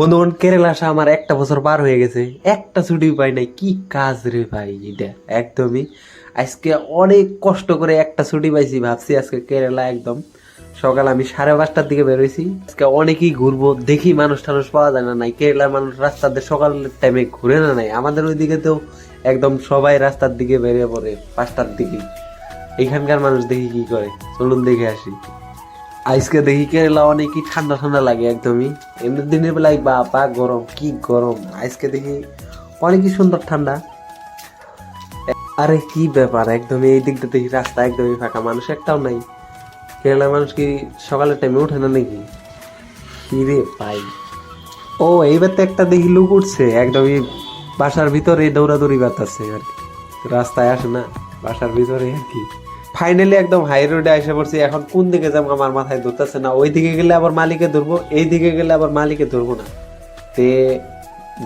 বন্ধুগণ, কেরালা আসা আমার একটা বছর পার হয়ে গেছে। একটা ছুটি পাই নাই। কি কাজ রে ভাই, এটা একদমই। আজকে অনেক কষ্ট করে একটা ছুটি পাইছি, ভাবছি আজকে কেরালা একদম। সকাল আমি সাড়ে পাঁচটার দিকে বেরোইছি। আজকে অনেকেই ঘুরবো, দেখি মানুষ টানুষ পাওয়া যায় না নাই। কেরালার মানুষ রাস্তাতে সকালের টাইমে ঘুরে না নাই। আমাদের ওইদিকে তো একদম সবাই রাস্তার দিকে বেরিয়ে পড়ে, পাঁচটার দিকে। এখানকার মানুষ দেখি কি করে? চলুন দেখে আসি। আজকে দেখি কেরালা অনেকই ঠান্ডা ঠান্ডা লাগে একদমই। এমনি দিনের বেলায় বাবা গরম, কি গরম। আজকে দেখি অনেকই সুন্দর ঠান্ডা। আরে কি ব্যাপার, একদমই এই দিকটা দেখি রাস্তা একদমই ফাঁকা, মানুষ একটাও নাই। কেরালার মানুষ কি সকালের টাইমে ওঠে না নাকি? হিরে পাই ও, এইবার তো একটা দেখি লুক উঠছে, একদমই বাসার ভিতরে দৌড়াদৌড়ি বাতাচ্ছে আর কি। রাস্তায় আসে না, বাসার ভিতরে আর কি। ফাইনালি একদম হাই রোডে এসে পড়ছি। এখন কোন দিকে যাব আমার মাথায় ধরতেছে না। ওই দিকে গেলে আবার মালিকে ধরবো, এই দিকে গেলে আবার মালিকে ধরবো না। তে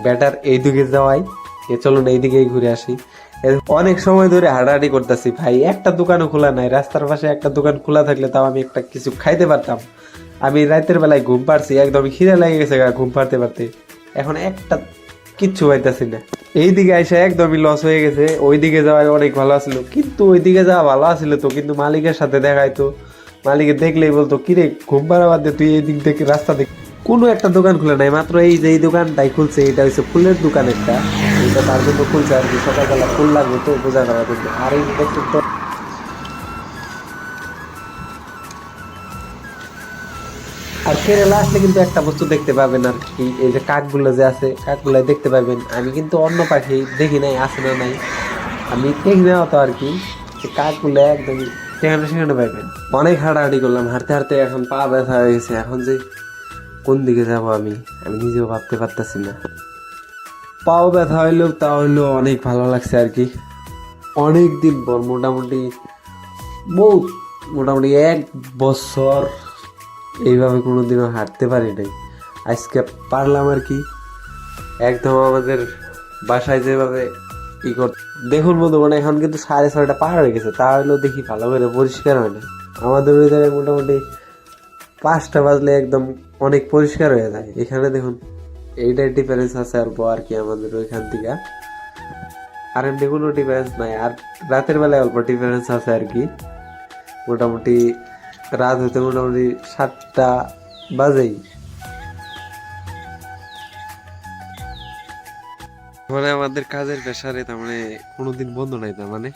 বেটার এই দিকে যাওয়াই। এ চলুন এই দিকেই ঘুরে আসি। অনেক সময় ধরে হাঁটাহাঁটি করতেছি ভাই। একটা দোকানও খোলা নাই। রাস্তার পাশে একটা দোকান খোলা থাকলে তাও আমি একটা কিছু খাইতে পারতাম। আমি রাতের বেলায় ঘুম পারছি একদম খিদে লেগে গেছে ঘুম পারতে পারতে এখন একটা কিচ্ছু পাইতেছি না। এই দিকে এসে একদমই লস হয়ে গেছে। ওই দিকে যাওয়ায় অনেক ভালো আছিল। কিন্তু ওই দিকে যাওয়া ভালো আছিল তো কিন্তু মালিকের সাথে দেখাইতো মালিকে দেখলেই বলতো কিরে ঘুম পাড়া বাদ দে, তুই এই দিক থেকে রাস্তা দেখ। কোনো একটা দোকান খুলে নাই মাত্র এই যে এই দোকানটাই খুলছে এটা হচ্ছে ফুলের দোকান একটা। এটা তার জন্য খুলছে আর কি সকালবেলা ফুল লাগবে তো পূজা করার জন্য আর এই আর কেরালা আসলে কিন্তু একটা বস্তু দেখতে পাবেন আর কি, এই যে কাকগুলো যে আছে কাকগুলো দেখতে পাবেন। আমি কিন্তু অন্য পাখি দেখি নাই, আছে না নাই। আমি দেখি না অত আর কি, যে কাকগুলো একদম সেখানে সেখানে পাইবেন। অনেক হাঁটাহাঁটি করলাম, হাঁটতে হাঁটতে এখন পা ব্যথা হয়ে গেছে। এখন যে কোন দিকে যাব আমি আমি নিজেও ভাবতে পারতেছি না। পাও ব্যথা হইলেও তা হইলেও অনেক ভালো লাগছে আর কি। অনেক দিন পর, মোটামুটি বহুত, মোটামুটি এক বছর এইভাবে কোনোদিনও হাঁটতে পারি নাই। আজকে পারলাম আর কি। একদম আমাদের বাসায় যেভাবে ই কর দেখুন বন্ধুগণ এখন কিন্তু সাড়ে ছয়টা পার হয়ে গেছে, তা হলেও দেখি ভালো করে পরিষ্কার হয় না আমাদের ওই জায়গায় মোটামুটি পাঁচটা বাজলে একদম অনেক পরিষ্কার হয়ে যায়। এখানে দেখুন, এইটাই ডিফারেন্স আছে অল্প আর কি আমাদের ওইখান থেকে। আর এমনি কোনো ডিফারেন্স নাই। আর রাতের বেলায় অল্প ডিফারেন্স আছে আর কি। মোটামুটি রাত হতে মোটামুটি সাতটা বাজেই। মানে আমাদের কাজের প্রেশারে তার মানে কোনোদিন বন্ধ নাই তার মানে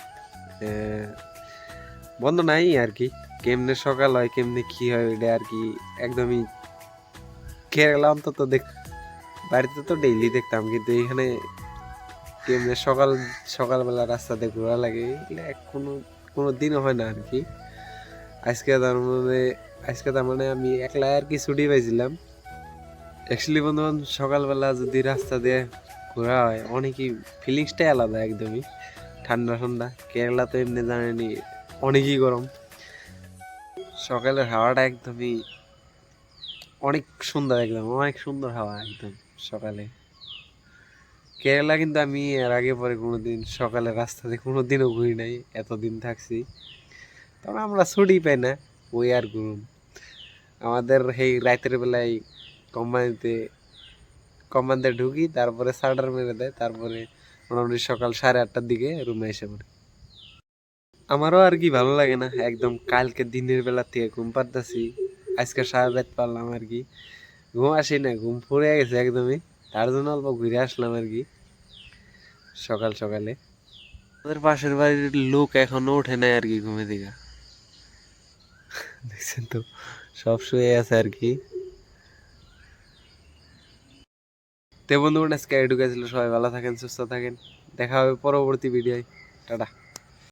বন্ধ নাই আর কি। কেমনে সকাল হয়, কেমনে কি হয় ওইটা আর কি একদমই কেরালা অন্তত দেখ, বাড়িতে তো ডেইলি দেখতাম, কিন্তু এখানে কেমনে সকাল, সকালবেলা রাস্তাতে ঘোরা লাগে, এগুলো কোনো কোনো দিনও হয় না আর কি। আজকে তার মানে আজকে তার মানে আমি একলা আর কি ছুটি পাইছিলাম। অ্যাকচুয়ালি বন্ধুবান সকালবেলা যদি রাস্তা দিয়ে ঘোরা হয়, অনেকই ফিলিংসটাই আলাদা একদমই। ঠান্ডা ঠান্ডা, কেরালা তো এমনি জানেনি অনেকই গরম। সকালের হাওয়াটা একদমই অনেক সুন্দর একদম, অনেক সুন্দর হাওয়া একদম সকালে। কেরালা কিন্তু আমি এর আগে পরে কোনোদিন সকালে রাস্তাতে কোনোদিনও ঘুরি নাই, এতদিন থাকছি। তবে আমরা ছুটি পাই না। ওই আর ঘুরুন আমাদের সেই রাতের বেলায় কোম্পানিতে কোম্পানিতে ঢুকি, তারপরে সার্ডার মেরে দেয়, তারপরে মোটামুটি সকাল সাড়ে আটটার দিকে রুমে এসে পড়ি। আমারও আর কি ভালো লাগে না, একদম কালকে দিনের বেলা থেকে ঘুম পারতাছি আজকে সারা রাত পারলাম আর কি। ঘুম আসি না, ঘুম পড়ে গেছে একদমই, তার জন্য অল্প ঘুরে আসলাম আর কি, সকাল সকালে। আমাদের পাশের বাড়ির লোক এখনও ওঠে নাই আর কি ঘুমে দিঘা দেখছেন তো? সব শুয়ে আছে আর কি। তে বন্ধু আজকে এডুকেছিল সবাই ভালো থাকেন, সুস্থ থাকেন। দেখা হবে পরবর্তী ভিডিওয়। টাটা।